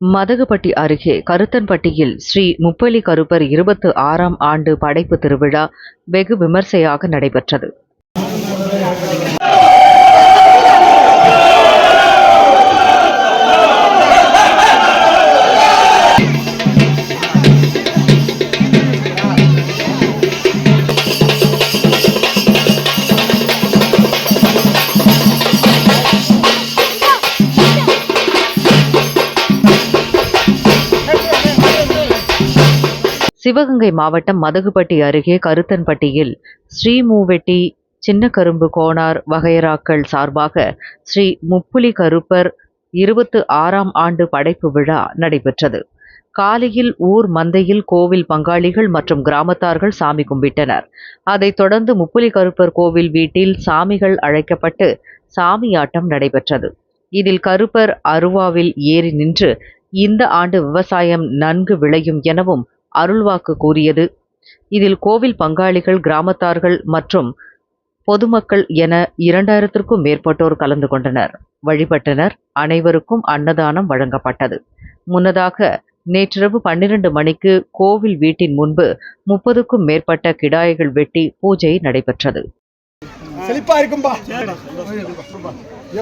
மதகுபட்டி அருகே கருத்தன்பட்டியில் ஸ்ரீ முப்பலி கருப்பர் இருபத்து ஆறாம் ஆண்டு படைப்பு திருவிழா வெகு விமர்சையாக நடைபெற்றது. சிவகங்கை மாவட்டம் மதகுபட்டி அருகே கருத்தன்பட்டியில் ஸ்ரீமூவெட்டி சின்ன கரும்பு கோனார் வகையராக்கள் சார்பாக ஸ்ரீ முப்புலி கருப்பர் இருபத்து ஆறாம் ஆண்டு படைப்பு விழா நடைபெற்றது. காலையில் ஊர் மந்தையில் கோவில் பங்காளிகள் மற்றும் கிராமத்தார்கள் சாமி கும்பிட்டனர். அதைத் தொடர்ந்து முப்புலி கருப்பர் கோவில் வீட்டில் சாமிகள் அழைக்கப்பட்டு சாமியாட்டம் நடைபெற்றது. இதில் கருப்பர் அருவாவில் ஏறி நின்று இந்த ஆண்டு விவசாயம் நன்கு விளையும் எனவும் அருள்வாக்கு கூறியது. இதில் கோவில் பங்காளிகள் கிராமத்தார்கள் மற்றும் பொதுமக்கள் என இரண்டாயிரத்திற்கும் மேற்பட்டோர் கலந்து கொண்டனர். வழிபட்டனர். அனைவருக்கும் அன்னதானம் வழங்கப்பட்டது. முன்னதாக நேற்றிரவு பன்னிரண்டு மணிக்கு கோவில் வீட்டின் முன்பு முப்பதுக்கும் மேற்பட்ட கிடாய்கள் வெட்டி பூஜை நடைபெற்றது. செழிப்பா இருக்கும்பா.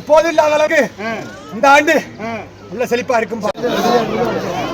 எப்போதும் இல்லாத அளவுக்கு இந்த ஆண்டு உள்ள செழிப்பா இருக்கும்பா.